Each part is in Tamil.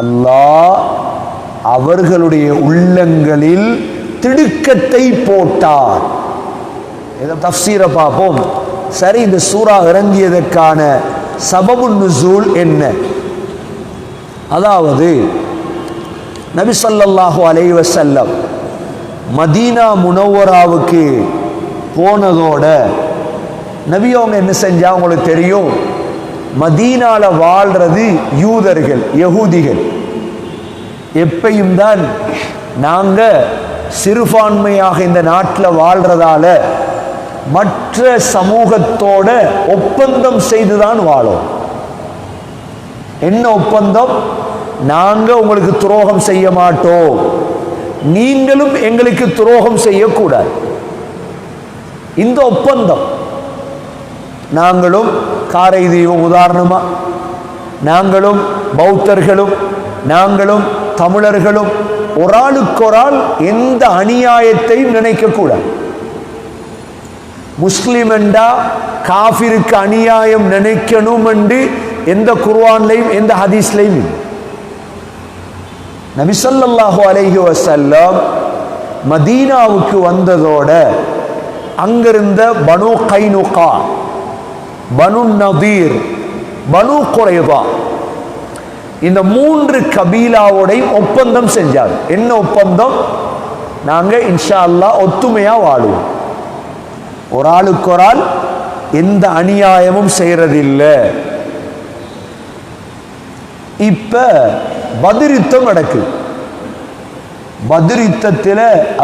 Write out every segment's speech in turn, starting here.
அல்லாஹ் அவர்களுடைய உள்ளங்களில் திடுக்கத்தை போட்டார். இதை தஃசீரை பார்ப்போம். சரி இந்த சூறா இறங்கியதற்கான சபபு நுசூல் என்ன? அதாவது நபி ஸல்லல்லாஹு அலைவ செல்லம் மதீனா முனவராவுக்கு போனதோட நபி அவங்க என்ன செஞ்சா உங்களுக்கு தெரியும். மதீனால வாழ்றது யூதர்கள் யகூதிகள். எப்பையும் தான் நாங்க சிறுபான்மையாக இந்த நாட்டில் வாழ்றதால மற்ற சமூகத்தோட ஒப்பந்தம் செய்துதான் வாழும். என்ன ஒப்பந்தம்? நாங்க உங்களுக்கு துரோகம் செய்ய மாட்டோம். நீங்களும் எங்களுக்கு துரோகம் செய்யக்கூடாது. இந்த ஒப்பந்தம் நாங்களும் காரை தீபம் உதாரணமா நாங்களும் பௌத்தர்களும் நாங்களும் தமிழர்களும் ஒரு ஆளுக்கு ஒரு எந்த அநியாயத்தையும் நினைக்கக்கூடாது. முஸ்லீம் என்றா காஃபிருக்கு அநியாயம் நினைக்கணும் என்று எந்த குர்வான்லையும் எந்த ஹதீஸ்லையும் இல்லை. நபிசல்லாஹு அலைஹி வசல்லம் மதீனாவுக்கு வந்ததோட அங்கிருந்த பனு கைனுகா பனு நதீர் பனு குறைவா இந்த மூன்று கபீலாவோடையும் ஒப்பந்தம் செஞ்சார். என்ன ஒப்பந்தம்? நாங்க இன்ஷா அல்லாஹ் ஒத்துமையா வாழுவோம். ஒரு ஆளுக்கு ஒரு ஆள் எந்த அநியாயமும் செய்யறதில்லை இப்ப பதிரித்தம் நடக்குது. பதிர்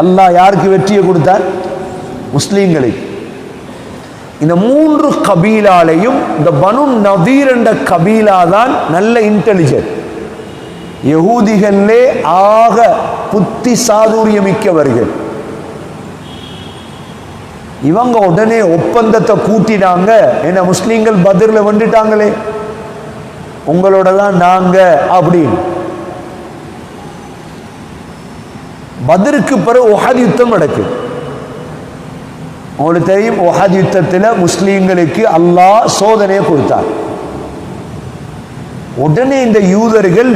அல்லாஹ் யாருக்கு வெற்றியை கொடுத்தார்? முஸ்லீம்களுக்கு. இந்த மூன்று கபீலாலையும் இந்த பனு நதீர் என்ற கபீலா தான் நல்ல இன்டெலிஜென்ட் யகூதிகளே ஆக புத்தி சாதுரியமிக்கவர்கள். இவங்க உடனே ஒப்பந்தத்தை கூட்டினாங்க. என்ன முஸ்லீம்கள் பதிரில் வந்துட்டாங்களே. உங்களோட தான் நாங்க அப்படின்னு. பதிருக்கு பிறகு ஒஹத் யுத்தம் நடக்குது. உங்களுக்கு தெரியும் ஒஹத் யுத்தத்தில் முஸ்லீம்களுக்கு அல்லாஹ் சோதனையை கொடுத்தார். உடனே இந்த யூதர்கள்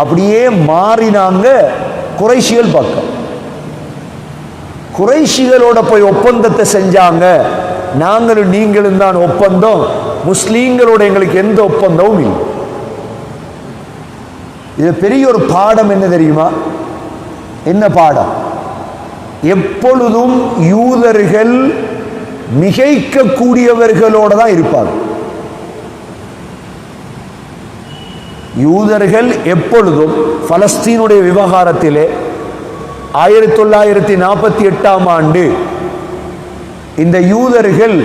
அப்படியே மாறினாங்க குறைஷிகள் பக்கம். குறைஷிகளோட போய் ஒப்பந்தத்தை செஞ்சாங்க. நாங்களும் நீங்களும் தான் ஒப்பந்தம். முஸ்லீம்களோட எங்களுக்கு எந்த ஒப்பந்தமும் இல்லை. இது பெரிய ஒரு பாடம் என்ன தெரியுமா? என்ன பாடம்? எப்பொழுதும் யூதர்கள் மிகைக்கக்கூடியவர்களோடு தான் இருப்பார்கள் யூதர்கள் எப்பொழுதும் பலஸ்தீனுடைய விவகாரத்திலே ஆயிரத்தி தொள்ளாயிரத்தி நாற்பத்தி எட்டாம் ஆண்டு இந்த யூதர்கள்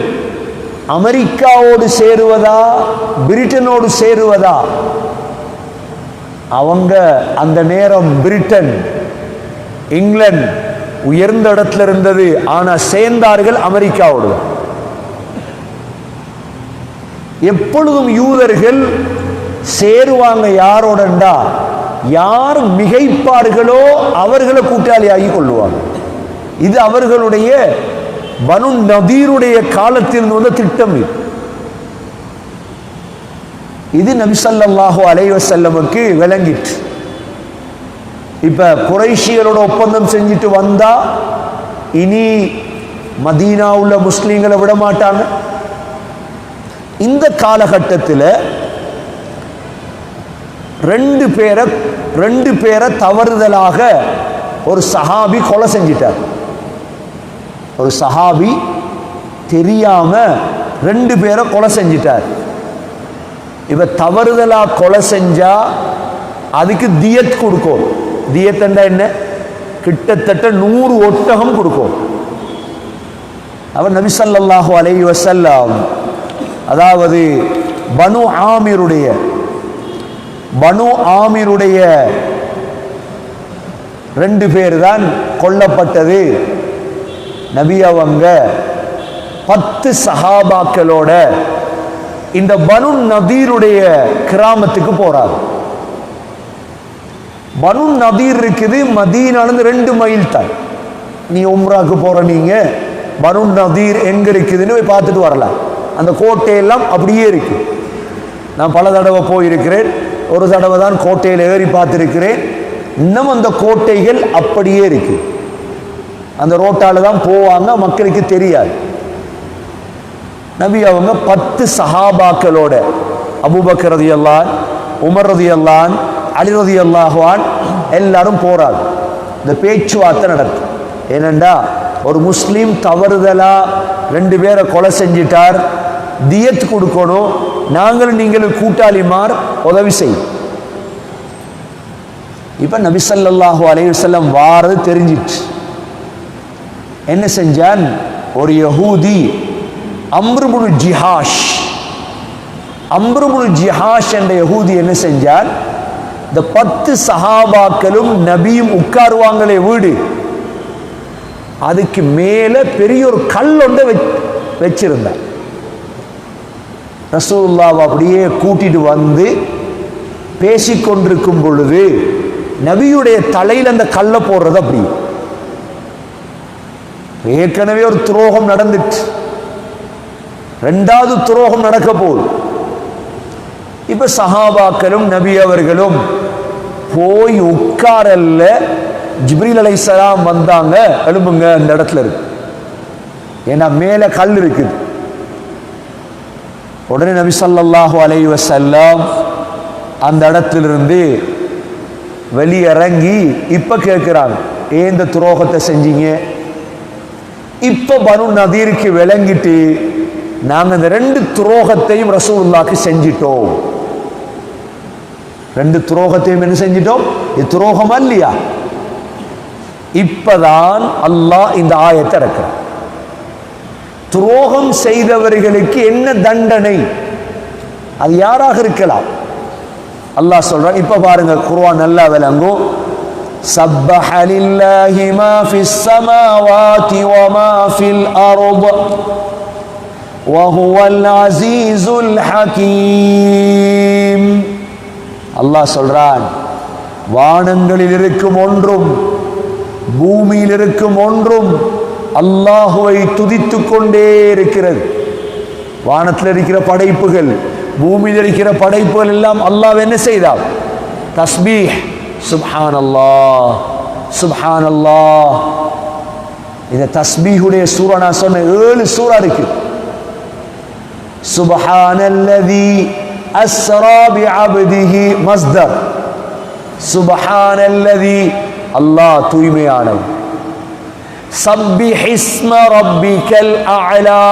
அமெரிக்காவோடு சேருவதா பிரிட்டனோடு சேருவதா? அவங்க அந்த நேரம் பிரிட்டன் இங்கிலாந்து உயர்ந்த இடத்துல இருந்தது. ஆனா சேர்ந்தார்கள் அமெரிக்காவோடு. எப்பொழுதும் யூதர்கள் சேருவாங்க யாரோடண்டா? யார் மிகைப்பார்களோ அவர்களை கூட்டாளியாகி கொள்ளுவாங்க. இது அவர்களுடைய பனு நதீருடைய காலத்தில் வந்த திட்டம் இது. இது நபிசல்லாஹு அலைவசல்லமுக்கு விளங்கிட்டு இப்ப குறைஷிகளோட ஒப்பந்தம் செஞ்சுட்டு வந்தா இனி மதீனா உள்ள முஸ்லீம்களை விட மாட்டாங்க. இந்த காலகட்டத்தில் ரெண்டு பேரை ரெண்டு பேரை தவறுதலாக ஒரு சஹாபி கொலை செஞ்சிட்டார். ஒரு சஹாபி தெரியாம ரெண்டு பேரை கொலை செஞ்சிட்டார். இவ தவறுதலா கொலை செஞ்சா அதுக்கு தியத் கொடுக்கும். தியத்தண்டா என்ன? கிட்டத்தட்ட நூறு ஒட்டகம் கொடுக்கும். அவர் நபிசல்லாஹு அலை வசல்லாம் அதாவது பனு ஆமிருடைய பனு ஆமிருடைய ரெண்டு பேர் தான் கொல்லப்பட்டது. நபி அவங்க பத்து சஹாபாக்களோட இந்த பனு நதீருடைய கிராமத்துக்கு போறார். பனு நதீர் இருக்குது மதீனாலேருந்து ரெண்டு மைல் தான். நீ உம்ராக்கு போற நீங்க பனு நதீர் எங்க இருக்குதுன்னு போய் பார்த்துட்டு வரலாம். அந்த கோட்டையெல்லாம் அப்படியே இருக்கு. நான் பல தடவை போயிருக்கிறேன் ஒரு தடவை தான் கோட்டையில் ஏறி பார்த்துருக்கிறேன். இன்னும் அந்த கோட்டைகள் அப்படியே இருக்கு. அந்த ரோட்டால தான் போவாங்க மக்களுக்கு தெரியாது. நபி அவங்க பத்து சஹாபாக்களோட அபுபக்கரதியெல்லாம் உமர்றதியெல்லாம் அலிரதி அல்லாஹுவான் எல்லாரும் போறாங்க இந்த பேச்சுவார்த்தை நடக்கும் ஏனண்டா ஒரு முஸ்லீம் தவறுதலா ரெண்டு பேரை கொலை செஞ்சிட்டார் தியத் கொடுக்கணும் நாங்களும் நீங்களும் கூட்டாளிமார் உதவி செய்யும். இப்ப நபிசல்லாஹு அலையுசல்லம் வாரது தெரிஞ்சிச்சு. என்ன செஞ்சான்? ஒரு யஹூதி அம்ருபுனு ஜிஹாஷ். அம்ருபுனு ஜிஹாஷ் என்ற யஹூதி என்ன செஞ்சார் இந்த பத்து சஹாபாக்களும் நபியும் உட்காருவாங்களே வீடு. அதுக்கு மேல பெரிய ஒரு கல் ஒன்றை வச்சிருந்தார். ரசூல்லாவை அப்படியே கூட்டிட்டு வந்து பேசிக்கொண்டிருக்கும் பொழுது நபியுடைய தலையில் அந்த கல்லை போடுறது அப்படி. ஏற்கனவே ஒரு துரோகம் நடந்துட்டு. ரெண்டாவது துரோகம் நடக்க போகுது. இப்ப சஹாபாக்களும் நபி அவர்களும் போய் உட்காரல்ல. ஜிப்ரீல் அலைஹிஸ்ஸலாம் வந்தாங்க. எழும்புங்க அந்த இடத்துல இருக்கு. ஏன்னா மேல கல் இருக்குது. உடனே நபி ஸல்லல்லாஹு அலைஹி வஸல்லம் அந்த இடத்திலிருந்து வெளியிறங்கி இப்ப கேட்கிறாங்க. ஏன் இந்த துரோகத்தை செஞ்சீங்க? இப்ப பனு நதீருக்கு விளங்கிட்டு நாங்க இந்த ரெண்டு துரோகத்தையும் ரசூல்லாக்கு செஞ்சிட்டோம். ரெண்டு துரோகத்தையும் என்ன செஞ்சிட்டோம் இது துரோகம் இல்லையா இப்பதான் அல்லாஹ் இந்த ஆயத்தை இறக்கிறான் துரோகம் செய்தவர்களுக்கு என்ன தண்டனை அது யாராக இருக்கலாம் அல்லாஹ் சொல்றான் இப்ப பாருங்க குர்ஆன் நல்லா விளங்கும் سبح لله ما في السماوات وما في الأرض وهو العزيز الحكيم அல்லாஹ் சொல்றான் வானங்களில் இருக்கும் ஒன்றும் பூமியில் இருக்கும் ஒன்றும் அல்லாஹுவை துதித்து கொண்டே இருக்கிறது. வானத்தில் இருக்கிற படைப்புகள் பூமியில் இருக்கிற படைப்புகள் எல்லாம் அல்லாஹ் என்ன செய்தால்? தஸ்பீ சுப்ஹான் அல்லாஹ் சுப்ஹான் அல்லாஹ் இந்த தஸ்பீஹுடைய சூரா நான் சொன்ன ஏழு சூறா இருக்கு. சுபஹானல்லதி أسرى بعبده مصدر سبحان الذي الله தூய்மையானவர் سبح اسم ربك الأعلى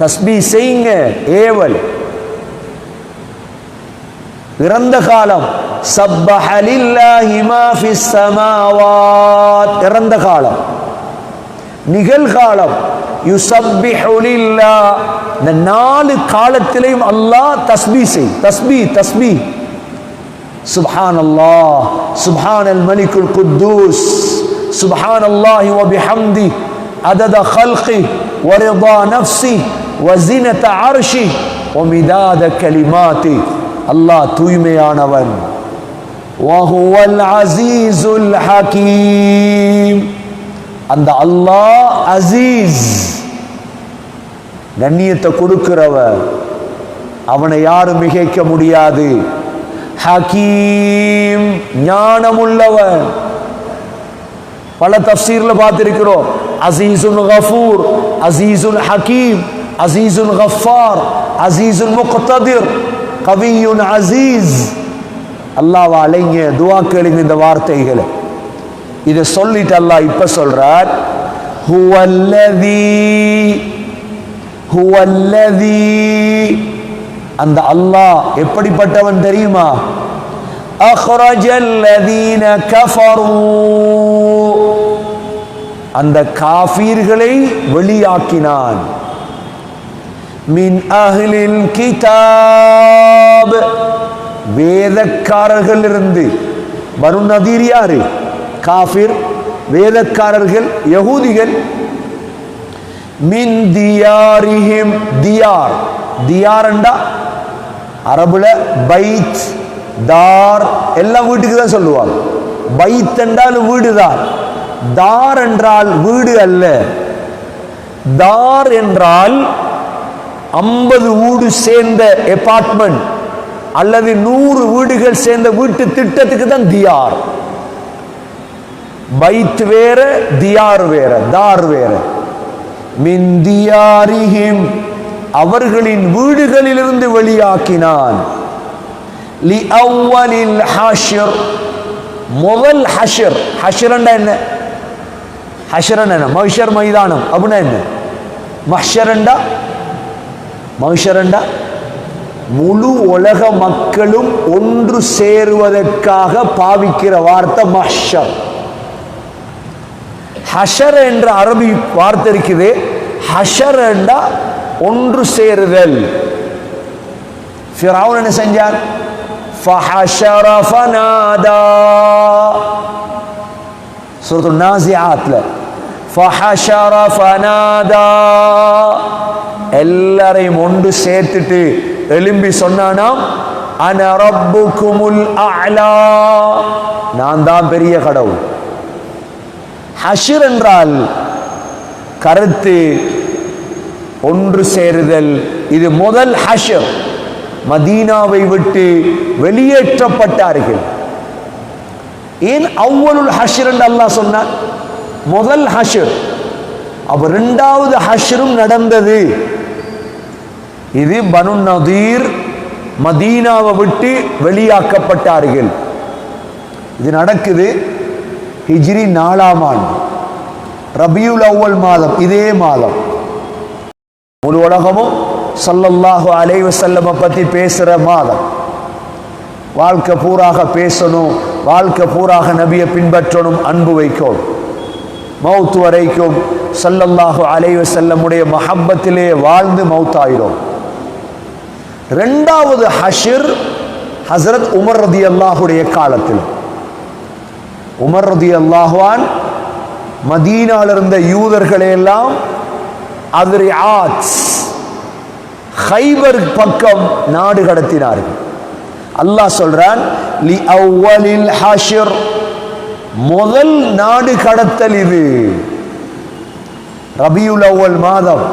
தஸ்பீ செய்யுங்க ஏவல் இறந்த காலம் சப்பஹ லில்லாஹி மா ஃபிஸ் ஸமாவாத் இறந்த காலம் நிகழ்காலம் யுசப்பிஹு லில்லாஹ் இந்த நாலு காலத்திலையும் அல்லாஹ் தஸ்பீ செய் தஸ்பீ தஸ்பீ سبحان الله سبحان الملك القدوس سبحان الله وبحمده عدد خلقه ورضا نفسه وزنة عرشه ومداد كلماته الله தூய்மையானவன் وهو العزيز الحكيم அந்த அல்லாஹ் அசீஸ் கண்ணியத்தை கொடுக்கிறவ அவனை யாரும் மிகைக்க முடியாது. ஹக்கீம் ஞானமுள்ளவன் பல தப்சீர்ல பார்த்திருக்கிறோம். அசீசுல் கஃபூர் அசீசுல் ஹக்கீம் அசீசுல் கஃபார் அசீசுல் முக்ததிர் கவியுன் அசீஸ். அல்லாஹ் அலைங்க துவா கேளுங்க இந்த வார்த்தைகளை. இதை சொல்லிட்டு அல்லாஹ் இப்ப சொல்றார் ஹுவல்லதி அந்த அல்லாஹ் எப்படிப்பட்டவன் தெரியுமா? அஹ்ரஜல்லதீன கஃபரூ. அந்த காஃபீர்களை வெளியாக்கினான். மின் அஹ்லில் கிதாப். வேதக்காரர்கள் இருந்து வருண் நதீர் யாரு? காஃபிர். வேதக்காரர்கள் யகூதிகள் மின் தியாரிஹிம் தியார். தியார்ண்டா? அரபுல பைத் தார் எல்லாம் வீட்டுக்கு தான் சொல்லுவாங்க. பைத் என்றால் வீடுதான் தார் என்றால் வீடு அல்ல. தார் என்றால் ஐம்பது வீடு சேர்ந்த அபார்ட்மெண்ட் அல்லது நூறு வீடுகள் சேர்ந்த வீட்டு திட்டத்துக்கு தான் தியார். பைத் வேற தியார் வேற தார் வேற. மிந்தியாரிஹிம் அவர்களின் வீடுகளிலிருந்து வெளியாக்கினான். லி அவ்வலில் ஹஷர். முதல் ஹஷர். ஹஷரண்டா என்ன? ஹஷரன் என்ன? மஹ்ஷர் மைதானம். அப்படின்னா என்ன? மஹரண்டா மஹ்ஷரண்டா முழு உலக மக்களும் ஒன்று சேருவதற்காக பாவிக்கிற வார்த்தை மஹர் ஹஷர் என்ற அரபி வார்த்தை இருக்குது. ஹஷர் என்றா ஒன்று சேருதல். ஃபிராவுன் என்ன செஞ்சார்? ஃபஹஷர ஃபனாதா சூரத்து நாசியாத்தில் ஃபஹஷர ஃபனாதா எல்லாரையும் ஒன்று சேர்த்துட்டு எலும்பி சொன்னானாம் அன ரப்புக்குமுல் அலா நான் தான் பெரிய கடவுள். ஹஷர் என்றால் கருத்து ஒன்று சேருதல். இது முதல் ஹஷர். மதீனாவை விட்டு வெளியேற்றப்பட்டார்கள். ஏன் அவ்வளுல் ஹஷர் என்று அல்லாஹ் சொன்னார் முதல் ஹஷர். அப்ப இரண்டாவது ஹஷரும் நடந்தது. இது பனு நதீர் மதீனாவை விட்டு வெளியாக்கப்பட்டார்கள். இது நடக்குது. ஹிஜ்ரி நாலாம் ஆண்டு. ரபியுல் அவ்வல் மாதம் இதே மாதம். முழு உலகமும் சல்லல்லாஹு அலைவ வஸல்லம பத்தி பேசுற மாதம். வாழ்க்கை பூராக பேசணும் வாழ்க்கை பூராக நபியை பின்பற்றணும் அன்பு வைக்கணும். மௌத் வரைக்கும் சல்லல்லாஹு அலைவ செல்லமுடைய மஹப்பத்திலே வாழ்ந்து மௌத்தாயிரும். ரெண்டாவது ஹஷிர் ஹசரத் உமர் ரதி அல்லாஹுடைய காலத்தில். உமர் ரதி அல்லாஹுவான் மதீனால இருந்த யூதர்களை எல்லாம் அதிரி ஆட்ஸ் ஹைபர் பக்கம் நாடு கடத்தினார்கள். அல்லாஹ் சொல்றான் லி அவ்வலில் ஹாஷிர் முதல் நாடு கடத்தல் இது. ரபியுல் அவ்வல் மாதம்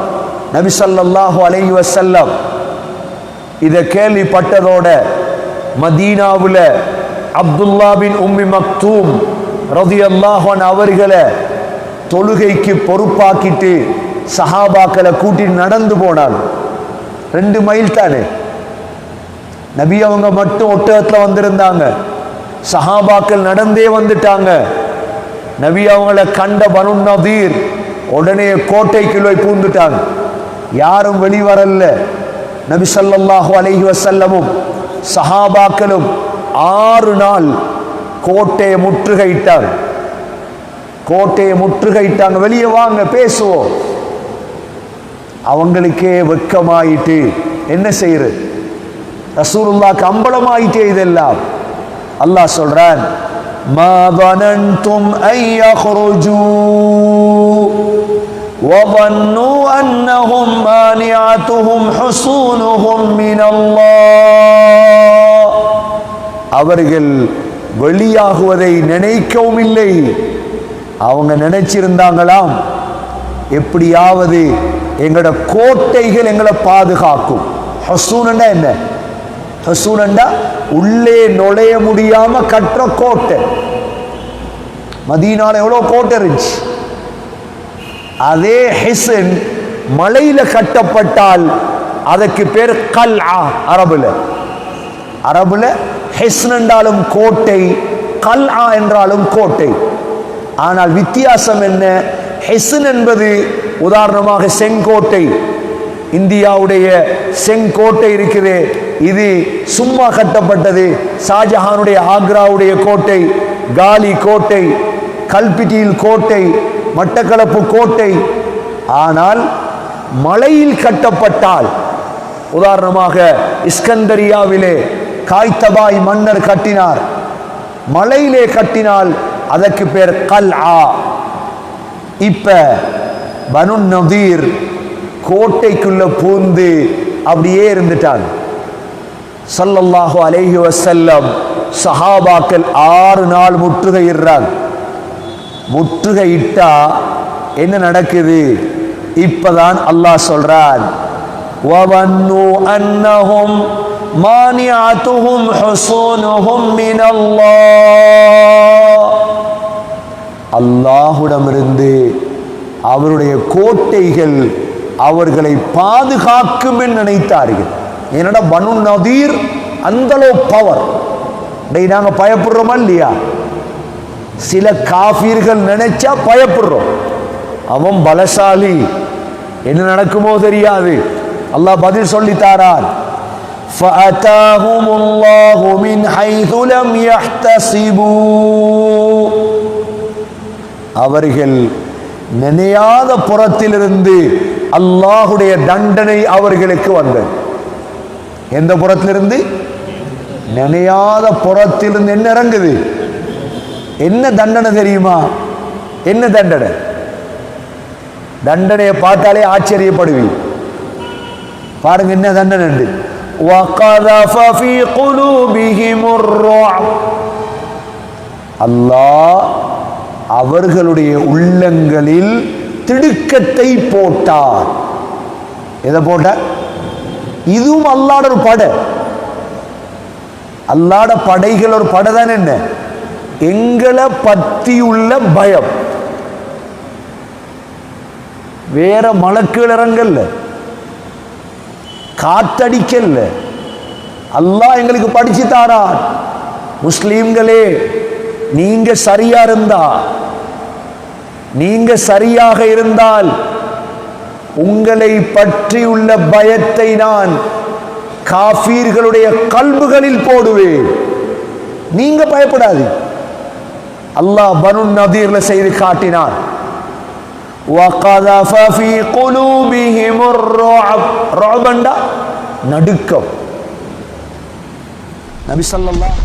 நபி சல்லாஹு அலை வசல்லம் இதை கேள்விப்பட்டதோட மதீனாவில் அப்துல்லா பின் உம்மி மக்தூம் ரதியல்லாஹன் அவர்களை தொழுகைக்கு பொறுப்பாக்கிட்டு சஹாபாக்களை கூட்டிட்டு நடந்து போனாங்க. ரெண்டு மைல் தானே? நபி அவங்க மட்டும் ஒட்டகத்தில் வந்திருந்தாங்க. சஹாபாக்கள் நடந்தே வந்துட்டாங்க. நபி அவங்கள கண்ட பனு நதீர் உடனே கோட்டைக்குள்ள போய் பூந்துட்டாங்க. யாரும் வெளிவரல நபி சல்லாஹூ அலஹி வசல்லமும் சஹாபாக்களும் ஆறு நாள் கோட்டையை முற்றுகையிட்டாங்க கோட்டையை முற்றுகையிட்டாங்க வெளியே வாங்க பேசுவோம் அவங்களுக்கே வெட்கமாயிட்டு என்ன செய்யறது ரசூலுல்லாக்கு அம்பலமாயிட்டே இதெல்லாம் அல்லாஹ் சொல்றான் ما ظننتم أن يخرجوا وظنوا أنهم مانعتهم حصونهم من الله அவர்கள் வெளியாகுவதை நினைக்கவும் இல்லை. அவங்க நினைச்சிருந்தாங்களாம். எப்படியாவது எங்களோட கோட்டைகள் எங்களை பாதுகாக்கும். ஹசூனண்டா என்ன? ஹசூனண்டா உள்ளே நுழைய முடியாம கட்டுற கோட்டை. மதியனால எவ்வளோ கோட்டை இருந்துச்சு? அதே ஹெசன் மலையில கட்டப்பட்டால் அதற்கு பேர் கல் அரபுல. அரபுல ஹெஸ்ன் என்றாலும் கோட்டை கல் என்றாலும் கோட்டை. ஆனால் வித்தியாசம் என்ன? ஹெசன் என்பது உதாரணமாக செங்கோட்டை. இந்தியாவுடைய செங்கோட்டை இருக்குது. இது சும்மா கட்டப்பட்டது. ஷாஜஹானுடைய ஆக்ராவுடைய கோட்டை காலி கோட்டை கல்பிட்டியில் கோட்டை மட்டக்களப்பு கோட்டை. ஆனால் மலையில் கட்டப்பட்டால் உதாரணமாக இஸ்கந்தரியாவிலே காய்த்தபாய் மன்னர் கட்டினார் மலையிலே கட்டினால் அதற்கு பேர் கல் ஆ இப்ப பனு நதீர் கோட்டைக்குள்ள பூந்து அப்படியே இருந்துட்டாங்க ஸல்லல்லாஹு அலைஹி வஸல்லம் சஹாபாக்கள் ஆறு நாள் முற்றுகையிடுறாங்க முற்றுகையிட்டா என்ன நடக்குது இப்பதான் அல்லாஹ் சொல்றான் وَظَنُّوا أَنَّهُمْ مانعتهم حصونهم من الله அல்லாஹுடமிருந்து அவருடைய கோட்டைகள் அவர்களை பாதுகாக்கும் என்று நினைத்தார்கள் என்னடா பனு நதீர் அந்தளவு பவர் டேய் நாங்க பயப்படுறோமா இல்லையா சில காஃபீர்கள் நினைச்சா பயப்படுறோம் அவன் பலசாலி என்ன நடக்குமோ தெரியாது அல்லாஹ் பதில் சொல்லி தாரான் فأتاهم الله من حيث لم يحتسبوا அவர்கள் நினையாத புறத்திலிருந்து அல்லாஹுடைய தண்டனை அவர்களுக்கு வந்தது எந்த புறத்திலிருந்து நினையாத புறத்திலிருந்து என்ன இறங்குது என்ன தண்டனை தெரியுமா என்ன தண்டனை தண்டனையை பார்த்தாலே ஆச்சரியப்படுவீங்க பாருங்க என்ன தண்டனை உண்டு وَقَذَفَ فِي قُلُوبِهِمُ الرُّعْبَ அல்லாஹ் அவர்களுடைய உள்ளங்களில் திடுக்கத்தை போட்டார் எதை போட்ட இதுவும் அல்லாட ஒரு படை அல்லாட படைகள் ஒரு படை தான் என்ன எங்களை பத்தி உள்ள பயம் வேற மலக்குகள் இறங்கல்ல காத்தடிக்கல்ல. அல்லாஹ் எங்களுக்கு படிச்சு தாரா. முஸ்லீம்களே நீங்க சரியா இருந்தா நீங்க சரியாக இருந்தால் உங்களை பற்றி உள்ள பயத்தை நான் காஃபீர்களுடைய கல்புகளில் போடுவேன். நீங்க பயப்படாது அல்லாஹ் பனு நதீர்ல செய்து காட்டினான் وَقَذَفَ فِي قُلُوبِهِمُ الرُّعْبَ ரஅபண்டா நடுக்கம் நபி ஸல்லல்லாஹு